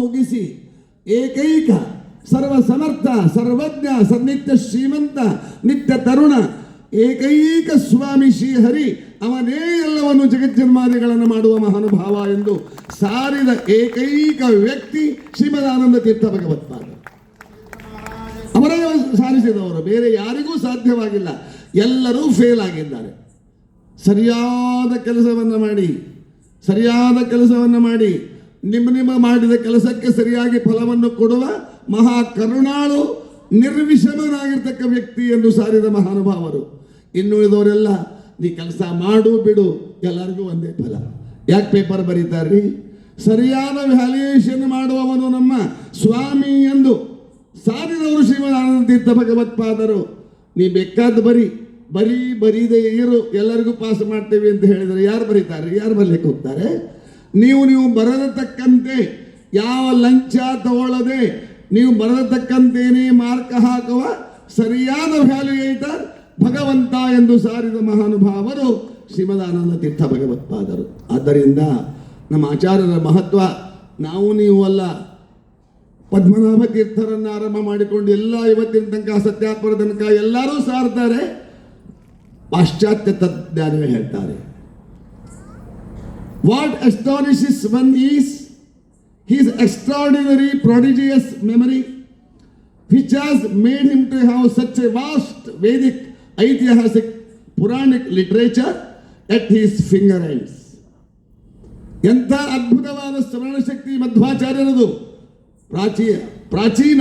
ಮುಗಿಸಿ ಏಕೈಕ ಸರ್ವ ಸಮರ್ಥ ಸರ್ವಜ್ಞ, ಸನ್ನಿತ್ಯ ಶ್ರೀಮಂತ, ನಿತ್ಯ ತರುಣ, ಏಕೈಕ ಸ್ವಾಮಿ ಶ್ರೀಹರಿ, ಅವನೇ ಎಲ್ಲವನ್ನು ಜಗಜ್ಜನ್ಮಾದಿಗಳನ್ನು ಮಾಡುವ ಮಹಾನುಭಾವ ಎಂದು ಸಾರಿದ ಏಕೈಕ ವ್ಯಕ್ತಿ ಶ್ರೀಮದಾನಂದ ತೀರ್ಥ ಭಗವತ್ಪಾದ ಅವರೇ ಸಾರಿಸಿದವರು, ಬೇರೆ ಯಾರಿಗೂ ಸಾಧ್ಯವಾಗಿಲ್ಲ. ಎಲ್ಲರೂ ಫೇಲ್ ಆಗಿದ್ದಾರೆ. ಸರಿಯಾದ ಕೆಲಸವನ್ನು ಮಾಡಿ, ಸರಿಯಾದ ಕೆಲಸವನ್ನು ಮಾಡಿ ನಿಮ್ಮ ನಿಮ್ಮ ಮಾಡಿದ ಕೆಲಸಕ್ಕೆ ಸರಿಯಾಗಿ ಫಲವನ್ನು ಕೊಡುವ ಮಹಾ ಕರುಣಾಳು, ನಿರ್ವಿಷಮನಾಗಿರ್ತಕ್ಕ ವ್ಯಕ್ತಿ ಎಂದು ಸಾರಿದ ಮಹಾನುಭಾವರು. ಇನ್ನು ಇದವರೆಲ್ಲ ನೀ ಕೆಲಸ ಮಾಡು, ಬಿಡು, ಎಲ್ಲರಿಗೂ ಒಂದೇ ಫಲ. ಯಾಕೆ ಪೇಪರ್ ಬರೀತಾರ್ರಿ? ಸರಿಯಾದ ವ್ಯಾಲ್ಯೂಯೇಷನ್ ಮಾಡುವವನು ನಮ್ಮ ಸ್ವಾಮಿ ಎಂದು ಸಾರಿದವರು ಶ್ರೀಮದಾನಂದ ತೀರ್ಥ ಭಗವತ್ಪಾದರು ನೀ ಬೇಕಾದ ಬರಿ, ಬರೀ ಬರೀದೇ ಇರು, ಎಲ್ಲರಿಗೂ ಪಾಸ್ ಮಾಡ್ತೇವೆ ಅಂತ ಹೇಳಿದರೆ ಯಾರು ಬರೀತಾರೆ? ಯಾರು ಬರ್ಲಿಕ್ಕೆ ಹೋಗ್ತಾರೆ? ನೀವು ನೀವು ಬರದತಕ್ಕಂತೆ ಯಾವ ಲಂಚ ತಗೊಳ್ಳದೆ ನೀವು ಬರದತಕ್ಕಂತೇನೆ ಮಾರ್ಕ ಹಾಕುವ ಸರಿಯಾದ ವ್ಯಾಲ್ಯೂಯೇಟರ್ ಭಗವಂತ ಎಂದು ಸಾರಿದ ಮಹಾನುಭಾವರು ಶ್ರೀಮದಾನಂದ ತೀರ್ಥ ಭಗವತ್ಪಾದರು ಆದ್ದರಿಂದ ನಮ್ಮ ಆಚಾರ್ಯರ ಮಹತ್ವ, ನಾವು ನೀವು ಅಲ್ಲ, ಪದ್ಮನಾಭ ತೀರ್ಥರನ್ನು ಆರಂಭ ಮಾಡಿಕೊಂಡು ಎಲ್ಲ ಇವತ್ತಿನ ತನಕ, ಸತ್ಯಾತ್ಮರ ತನಕ ಎಲ್ಲರೂ ಸಾರ್ತಾರೆ. ಪಾಶ್ಚಾತ್ಯ ತಜ್ಞಾನವೇ ಹೇಳ್ತಾರೆ. What astonishes one is his extraordinary prodigious memory which has made him to have such a vast Vedic, ಐತಿಹಾಸಿಕ್ Puranik literature at his finger ends. ಎಂಥ ಅದ್ಭುತವಾದ ಸ್ಮರಣಶಕ್ತಿ ಮಧ್ವಾಚಾರ್ಯರದು. ಪ್ರಾಚೀನ ಪ್ರಾಚೀನ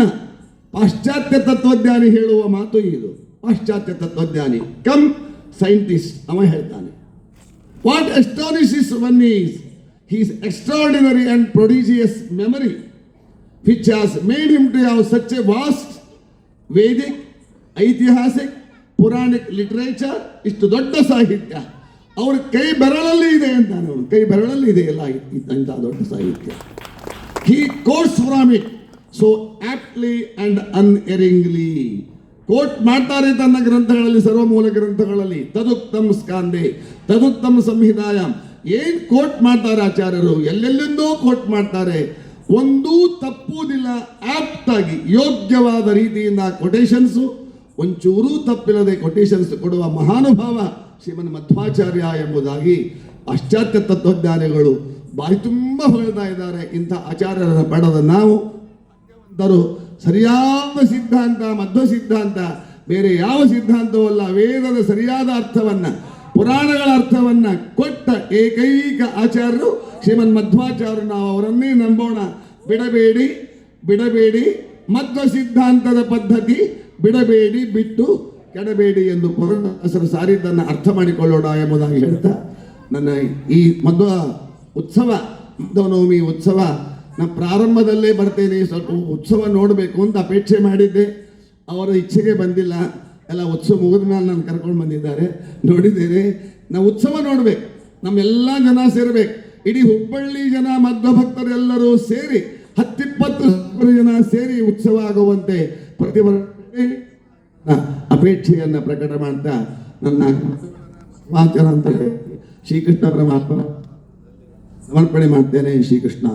ಪಾಶ್ಚಾತ್ಯ ತತ್ವಜ್ಞಾನಿ ಹೇಳುವ ಮಾತು ಇದು. ಪಾಶ್ಚಾತ್ಯ ತತ್ವಜ್ಞಾನಿ. ಕಮ್ ಸೈಂಟಿಸ್ಟ್ ಅವ ಹೇಳ್ತಾನೆ. what astonishes one is his extraordinary and prodigious memory which has made him to have such a vast Vedic, aitihasik Puranic literature ಇಷ್ಟು ದೊಡ್ಡ ಸಾಹಿತ್ಯ ಅವ್ರ ಕೈ ಬೆರಳಲ್ಲಿ ಇದೆ ಅಂತಾನೆ ಅವನು ಕೈ ಬೆರಳಲ್ಲಿ ಇದೆ ಎಲ್ಲ ಇಂಥ ದೊಡ್ಡ ಸಾಹಿತ್ಯ he quotes from it so aptly and unerringly Quote ಮಾಡ್ತಾರೆ ತನ್ನ ಗ್ರಂಥಗಳಲ್ಲಿ, ಸರ್ವಮೂಲ ಗ್ರಂಥಗಳಲ್ಲಿ. ತದುಕ್ತಮ್ ಸ್ಕಾಂದೆ ತದುಕ್ತಮ್ ಸಂಹಿತಾಯ. ಏನ್ ಕೋಟ್ ಮಾಡ್ತಾರೆ ಆಚಾರ್ಯರು? ಎಲ್ಲೆಲ್ಲಿಂದೋ ಕೋಟ್ ಮಾಡ್ತಾರೆ. ಒಂದೂ ತಪ್ಪುವುದಿಲ್ಲ ಆಪ್ಟ್ ಆಗಿ ಯೋಗ್ಯವಾದ ರೀತಿಯಿಂದ ಕೊಟೇಶನ್ಸು ಒಂಚೂರೂ ತಪ್ಪಿಲ್ಲದೆ ಕೊಟೇಶನ್ಸ್ ಕೊಡುವ ಮಹಾನುಭಾವ ಶ್ರೀಮನ್ ಮಧ್ವಾಚಾರ್ಯ ಎಂಬುದಾಗಿ ಪಾಶ್ಚಾತ್ಯ ತತ್ವಜ್ಞಾನಿಗಳು ಬಾಯಿ ತುಂಬ ಹೊಳ್ತಾ ಇದ್ದಾರೆ. ಇಂಥ ಆಚಾರ್ಯರ ಪಡೆದ ನಾವು ಸರಿಯಾದ ಸಿದ್ಧಾಂತ ಮಧ್ವ ಸಿದ್ಧಾಂತ, ಬೇರೆ ಯಾವ ಸಿದ್ಧಾಂತವಲ್ಲ ವೇದದ ಸರಿಯಾದ ಅರ್ಥವನ್ನ, ಪುರಾಣಗಳ ಅರ್ಥವನ್ನ ಕೊಟ್ಟ ಏಕೈಕ ಆಚಾರ್ಯರು ಶ್ರೀಮನ್ ಮಧ್ವಾಚಾರ್ಯರು. ನಾವು ಅವರನ್ನೇ ನಂಬೋಣ. ಬಿಡಬೇಡಿ ಬಿಡಬೇಡಿ. ಮಧ್ವ ಸಿದ್ಧಾಂತದ ಪದ್ಧತಿ, ಬಿಡಬೇಡಿ, ಬಿಟ್ಟು ಕೆಡಬೇಡಿ ಎಂದು ಪುರಂದರದಾಸರು ಸಾರಿದ್ದನ್ನು ಅರ್ಥ ಮಾಡಿಕೊಳ್ಳೋಣ ಎಂಬುದಾಗಿ ಹೇಳ್ತಾ ನನ್ನ ಈ ಮಧ್ವ ಉತ್ಸವ ಮಧ್ವನವಮಿ ಉತ್ಸವ ನಾ ಪ್ರಾರಂಭದಲ್ಲೇ ಬರ್ತೇನೆ, ಸ್ವಲ್ಪ ಉತ್ಸವ ನೋಡಬೇಕು ಅಂತ ಅಪೇಕ್ಷೆ ಮಾಡಿದ್ದೆ. ಅವರ ಇಚ್ಛೆಗೆ ಬಂದಿಲ್ಲ. ಎಲ್ಲ ಉತ್ಸವ ಮುಗಿದ ಮೇಲೆ ನಾನು ಕರ್ಕೊಂಡು ಬಂದಿದ್ದಾರೆ. ನೋಡಿದ್ದೇನೆ ನಾವು ಉತ್ಸವ ನೋಡಬೇಕು. ನಮ್ಮೆಲ್ಲ ಜನ ಸೇರಬೇಕು. ಇಡೀ ಹುಬ್ಬಳ್ಳಿ ಜನ ಮಧ್ವ ಭಕ್ತರೆಲ್ಲರೂ ಸೇರಿ, ಹತ್ತಿಪ್ಪತ್ತು ಸಾವಿರ ಜನ ಸೇರಿ ಉತ್ಸವ ಆಗುವಂತೆ ಪ್ರತಿ ಅಪೇಕ್ಷೆಯನ್ನು ಪ್ರಕಟ ಮಾಡ್ತಾ ನನ್ನ ವಾಚನ ಅಂತ ಶ್ರೀಕೃಷ್ಣ ಪರಮಾತ್ಮ ಸಮರ್ಪಣೆ ಮಾಡ್ತೇನೆ. ಶ್ರೀಕೃಷ್ಣ